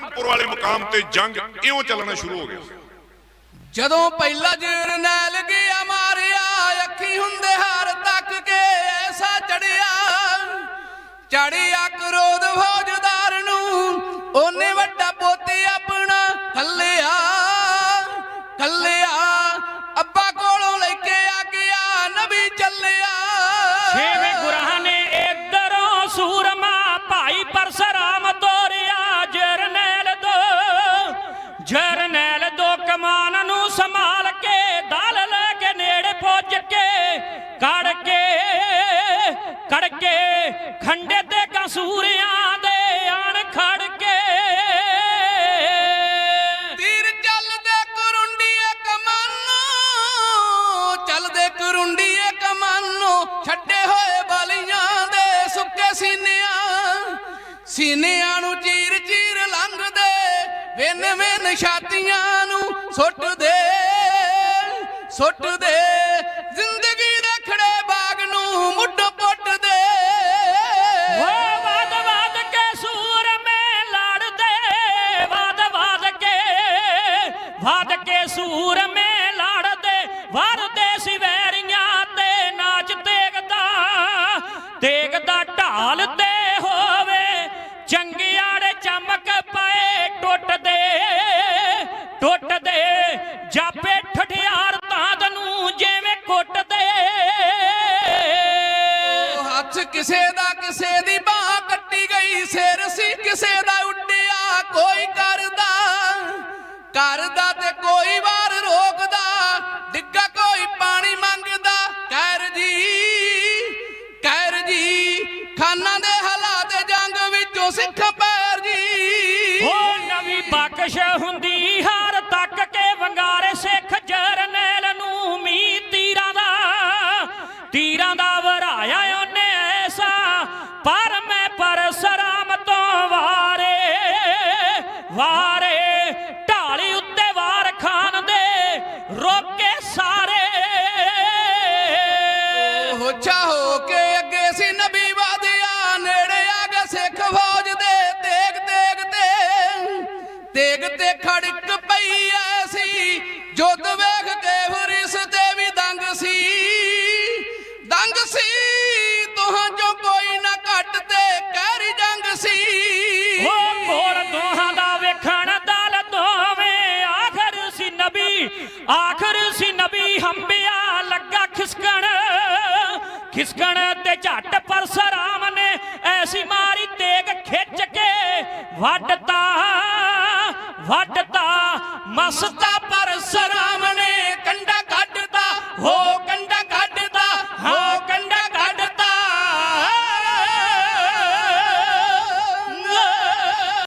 ਫਤਿਹਪੁਰ ਵਾਲੇ ਮੁਕਾਮ ਤੇ ਜੰਗ ਇਉਂ ਚੱਲਣਾ ਸ਼ੁਰੂ ਹੋ ਗਿਆ। ਜਦੋਂ ਪਹਿਲਾ ਜਰਨੈਲ ਗਿਆ ਮਾਰਿਆ ਅੱਖੀ ਹੁੰਦੇ ਹਾਰ ਤੱਕ ਕੇ ਐਸਾ ਚੜਿਆ। ਚੜਿਆ ਕਰੋਧ ਫੌਜਦਾਰ ਨੂੰ ਉਹਨੇ ਵੱਡਾ ਪੋਤੀ ਆਪਣਾ ਕੱਲਿਆ ਕੱਲਿਆ ਅੱਬਾ ਕੋਲੋਂ ਲੈ ਕੇ ਆ ਗਿਆ ਨਬੀ ਚੱਲਿਆ। ਛੇਵੇਂ ਗੁਰਾਂ ਨੇ ਇਧਰੋਂ ਸੂਰਮਾ ਭਾਈ ਪਰਸਰਾਮ ਤੋਰਿਆ ਜਰਨੈਲ ਦੋ ਕਮਾਨ ਨੂੰ ਸੰਭਾਲ ਕੇ, ਦਲ ਲੈ ਕੇ ਨੇੜੇ ਪੁੱਜ ਕੇ ਕੜ ਕੇ ਕੜ ਕੇ ਖੰਡੇ ਤੇ ਕਸੂਰਿਆਂ ਦੇ ਆਣ ਖੜ ਕੇ। ਤੀਰ ਚੱਲਦੇ ਕਰੁੰਡੀਏ ਕਮਾਨੋ, ਚੱਲਦੇ ਕਰੁੰਡੀਏ ਕਮਾਨੋ, ਛੱਡੇ ਹੋਏ ਬਲੀਆਂ ਦੇ ਸੁੱਕੇ ਸੀਨਿਆਂ ਸੀਨਿਆਂ ਨੂੰ ਵਿੰਨ ਵਿੰਨ ਛਾਤੀਆਂ ਨੂੰ ਸੁੱਟਦੇ ਸੁੱਟਦੇ। ਜ਼ਿੰਦਗੀ ਦੇ ਖੜੇ ਬਾਗ ਨੂੰ ਮੁੱਢ ਪੁੱਟਦੇ। ਓ ਵਾਦ ਵਾਦ ਕੇ ਸੂਰ ਮੇ ਲੜਦੇ ਵਾਦ ਵਾਦ ਕੇ ਵਾਦ ਕੇ ਸੂਰ ਮੇ ਲੜਦੇ ਵਰਦੇ ਸੀ ਵੈਰੀਆਂ ਤੇ ਨਾਚ ਦੇਖਦਾ ਦੇਖਦਾ ਢਾਲ ਤੇ ਟੁੱਟਦੇ ਟੁੱਟਦੇ। ਜਾਪੇ ਠਠਿਆਰ ਤਾਂਦ ਨੂੰ ਜਿਵੇਂ ਕੁੱਟਦੇ। ਹੱਥ ਕਿਸੇ ਦਾ ਕਿਸੇ ਦੀ ਬਾਹ ਕੱਟੀ ਗਈ, ਸਿਰ ਸੀ ਕਿਸੇ ਦਾ ਉੱਡਿਆ, ਕੋਈ ਕਰਦਾ। ਕਰਦਾ ਤੇ ਕੋਈ ਵਾਰ ਰੋਕਦਾ, ਡਿੱਗਾ ਕੋਈ ਪਾਣੀ ਮੰਗਦਾ। ਕਹਿਰ ਜੀ ਕਹਿਰ ਜੀ, ਖਾਨਾ ਦੇ ਹਾਲਾਤ ਜੰਗ ਵਿੱਚੋਂ ਸਿੱਖ ਤੀਰਾਂ ਦਾ ਵਰਾਇਆ ਉਹਨੇ ਐਸਾ, ਪਰ ਮੈਂ ਪਰਸਰਾਮ ਤੋਂ ਵਾਰੇ ਵਾਰੇ, ਢਾਲੀ ਉੱਤੇ ਵਾਰ ਖਾਨ ਦੇ ਰੋਕੇ ਸਾਰੇ। ਹੋਛਾ ਹੋ ਕੇ ਅੱਗੇ ਸੀ ਨਬੀ ਵਾਦਿਆ ਨੇੜੇ ਆ ਗਏ ਸਿੱਖ ਫੌਜ ਦੇ, ਤੇਗ ਤੇਗ ਤੇ ਤੇਗ ਤੇ ਖੜਕ ਆਖਰ ਸੀ ਨਬੀ ਹੰਬਿਆ ਲੱਗਾ ਖਿਸਕਣ। ਖਿਸਕਣ ਤੇ ਝੱਟ ਪਰਸਰਾਮ ਨੇ ਐਸੀ ਮਾਰੀ ਤੇਗ ਖਿੱਚ ਕੇ। ਵੱਢਤਾ ਵੱਢਤਾ, ਮਸਤਾ ਪਰ ਸਰਾਮ ਨੇ ਕੰਡਾ ਕੱਢਦਾ ਹੋ